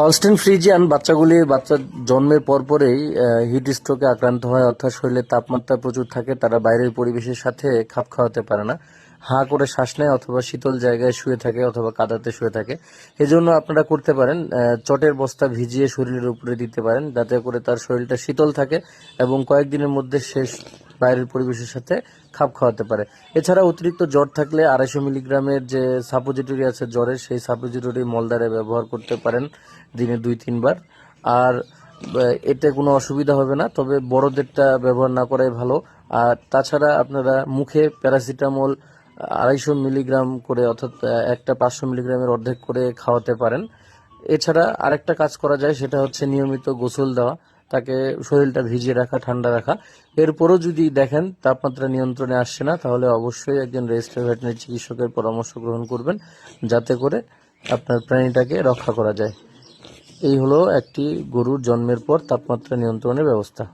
Holstein Friesian বাচ্চাগুলি বাচ্চা জন্মের পরপরেই hit স্ট্রোকে আক্রান্ত হয়, অর্থাৎ শরীরে তাপমাত্রা প্রচুর থাকে, তারা বাইরের পরিবেশের সাথে খাপ খাওয়াতে পারে না। হাঁ করে শ্বাস নেয় অথবা শীতল জায়গায় শুয়ে থাকে অথবা কাদাতে শুয়ে থাকে। এজন্য আপনারা করতে পারেন চটের বস্তা ভিজিয়ে শরীরের উপরে দিতে পারেন, যাতে করে তার শরীরটা শীতল থাকে এবং কয়েকদিনের মধ্যে শেষ বাইরের পরিবেশের সাথে খাপ খাওয়াতে পারে। এছাড়া অতিরিক্ত জ্বর থাকলে আড়াইশো মিলিগ্রামের যে সাপোজিটরি আছে জ্বরের সেই সাপোজিটরি মলদারে ব্যবহার করতে পারেন দিনে দুই, তিনবার। আর এতে কোনো অসুবিধা হবে না, তবে বড়দেরটা ব্যবহার না করাই ভালো। আর তাছাড়া আপনারা মুখে প্যারাসিটামল আড়াইশো মিলিগ্রাম করে অর্থাৎ একটা পাঁচশো মিলিগ্রামের অর্ধেক করে খাওয়াতে পারেন। এছাড়া আরেকটা কাজ করা যায়, সেটা হচ্ছে নিয়মিত গোসল দেওয়া। তাকে শরীরটা ভিজিয়ে রাখা, ঠান্ডা রাখা। এরপরও যদি দেখেন তাপমাত্রা নিয়ন্ত্রণে আসছে না, তাহলে অবশ্যই একজন রেজিস্টার ভেটনারি চিকিৎসকের পরামর্শ গ্রহণ করবেন, যাতে করে আপনার প্রাণীটাকে রক্ষা করা যায়। এই হলো একটি গরুর জন্মের পর তাপমাত্রা নিয়ন্ত্রণের ব্যবস্থা।